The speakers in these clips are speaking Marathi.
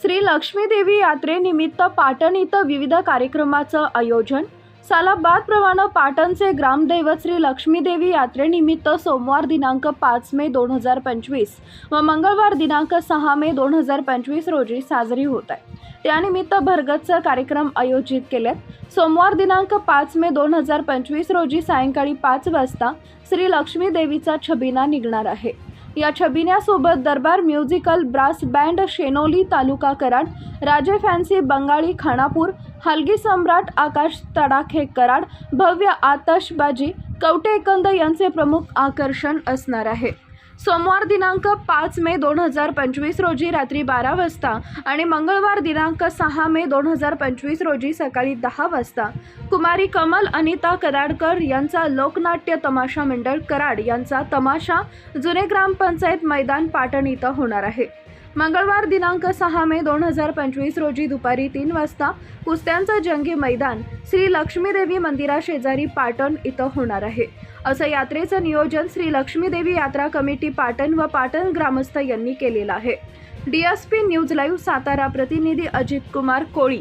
श्री लक्ष्मीदेवी यात्रेनिमित्त पाटण इथं विविध कार्यक्रमाचं आयोजन. सालाबादप्रमाणे पाटणचे ग्रामदैवत श्री लक्ष्मीदेवी यात्रेनिमित्त सोमवार दिनांक पाच मे दोन हजार पंचवीस व मंगळवार दिनांक सहा मे दोन हजार पंचवीस रोजी साजरी होत आहे. त्यानिमित्त भरगतचा कार्यक्रम आयोजित केलेत. सोमवार दिनांक पाच मे दोन हजार पंचवीस रोजी सायंकाळी पाच वाजता श्री लक्ष्मीदेवीचा छबिना निघणार आहे. या छबिन्यासोबत Darbar musical brass band Shenoli taluka Karad Raje fancy Bengali Khanapur हलगी सम्राट आकाश तडाखे कराड भव्य आतषबाजी कवटे एकंद यांचे प्रमुख आकर्षण असणार आहे. सोमवार दिनांक पाच मे दोन हजार पंचवीस रोजी रात्री बारा वाजता आणि मंगळवार दिनांक सहा मे दोन हजार पंचवीस रोजी सकाळी दहा वाजता. कुमारी कमल अनिता कराडकर यांचा लोकनाट्य तमाशा मंडळ कराड यांचा तमाशा जुने ग्रामपंचायत मैदान पाटण इथं होणार आहे. मंगळवार दिनांक सहा मे दोन हजार पंचवीस रोजी दुपारी तीन वाजता कुस्त्यांचं जंगी मैदान श्री लक्ष्मीदेवी मंदिराशेजारी पाटण इथं होणार आहे. असं यात्रेचं नियोजन श्री लक्ष्मीदेवी यात्रा कमिटी पाटण व पाटण ग्रामस्थ यांनी केलेलं आहे. डीएसपी न्यूज लाईव्ह सातारा प्रतिनिधी अजित कुमार कोळी.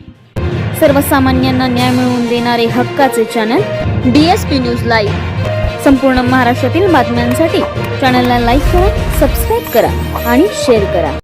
सर्वसामान्यांना न्याय मिळवून देणारे हक्काचे channel D S P news live संपूर्ण महाराष्ट्रातील बातम्यांसाठी चॅनलला लाईक करा सबस्क्राईब करा आणि शेअर करा.